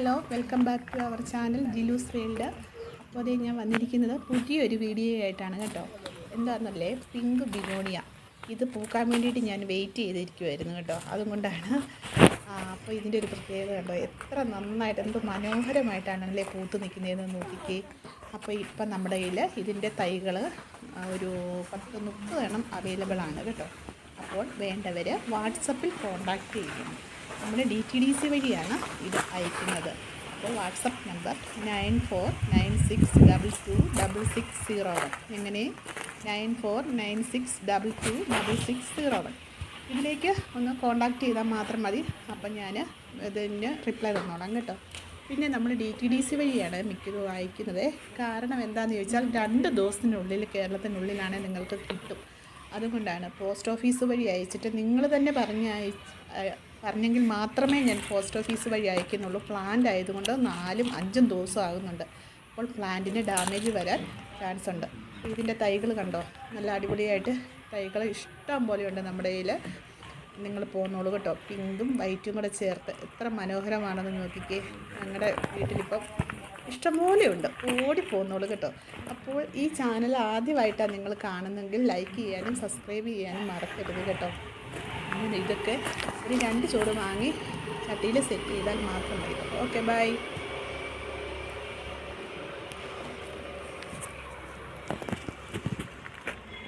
Hello welcome back to our channel Jilu's world അപ്പോൾ അതേ ഞാൻ വന്നിരിക്കുന്നത് പുതിയൊരു വീഡിയോ ആയിട്ടാണ് കേട്ടോ. എന്താണെന്നല്ലേ പിങ്ക് ബിഗോണിയ ഇത് പൂക്കാൻ വേണ്ടിയിട്ട് ഞാൻ വെയിറ്റ് ചെയ്തിരിക്കുമായിരുന്നു കേട്ടോ. അതുകൊണ്ടാണ് അപ്പോൾ ഇതിന്റെ ഒരു പ്രത്യേകത കണ്ടോ? എത്ര നന്നായിട്ട് എന്ത് മനോഹരമായിട്ടാണല്ലേ പൂത്ത് നിൽക്കുന്നതെന്ന് നോക്കിക്കേ. അപ്പോൾ ഇപ്പം നമ്മുടെ കയ്യിൽ ഇതിന്റെ തൈകൾ ഒരു പത്ത് മുപ്പത് എണ്ണം അവൈലബിൾ ആണ് കേട്ടോ. അപ്പോൾ വേണ്ടവർ വാട്സപ്പിൽ കോൺടാക്റ്റ് ചെയ്യണം. നമ്മൾ ഡി ടി ഡി സി വഴിയാണ് ഇത് അയക്കുന്നത്. അപ്പോൾ WhatsApp number nine four nine six double two double six zero one. എങ്ങനെ? Nine four nine six double two double six zero one. ഇതിലേക്ക് ഒന്ന് കോണ്ടാക്ട് ചെയ്താൽ മാത്രം മതി. അപ്പം ഞാൻ ഇതിന് റിപ്ലൈ തന്നോളാം കേട്ടോ. പിന്നെ നമ്മൾ ഡി ടി ഡി സി വഴിയാണ് മിക്കതും അയക്കുന്നത്. കാരണം എന്താണെന്ന് ചോദിച്ചാൽ രണ്ട് ദിവസത്തിനുള്ളിൽ കേരളത്തിനുള്ളിലാണ് നിങ്ങൾക്ക് കിട്ടും. അതുകൊണ്ടാണ് പോസ്റ്റ് ഓഫീസ് വഴി അയച്ചിട്ട് നിങ്ങൾ തന്നെ പറഞ്ഞ് പറഞ്ഞെങ്കിൽ മാത്രമേ ഞാൻ പോസ്റ്റ് ഓഫീസ് വഴി അയക്കുന്നുള്ളൂ. പ്ലാന്റ് ആയതുകൊണ്ട് നാലും അഞ്ചും ദിവസം ആകുന്നുണ്ട്. അപ്പോൾ പ്ലാന്റിന് ഡാമേജ് വരാൻ ചാൻസ് ഉണ്ട്. ഇതിന്റെ തൈകൾ കണ്ടോ? നല്ല അടിപൊളിയായിട്ട് തൈകൾ ഇഷ്ടം പോലെയുണ്ട് നമ്മുടെ കയ്യിൽ നിങ്ങൾ പോന്നോളൂ കേട്ടോ. പിങ്കും വൈറ്റും കൂടെ ചേർത്ത്. എത്ര മനോഹരമാണെന്ന് നോക്കിക്കേ. ഞങ്ങളുടെ വീട്ടിലിപ്പം ഇഷ്ടംപോലെയുണ്ട് ഓടി പോകുന്നുള്ളൂ കേട്ടോ. അപ്പോൾ ഈ ചാനൽ ആദ്യമായിട്ടാണ് നിങ്ങൾ കാണുന്നെങ്കിൽ ലൈക്ക് ചെയ്യാനും സബ്സ്ക്രൈബ് ചെയ്യാനും മറക്കരുത് കേട്ടോ. ഇതൊക്കെ ഒരു രണ്ട് ചോറ് വാങ്ങി ചട്ടിയിൽ സെറ്റ് ചെയ്താൽ മാത്രം മതി. Okay bye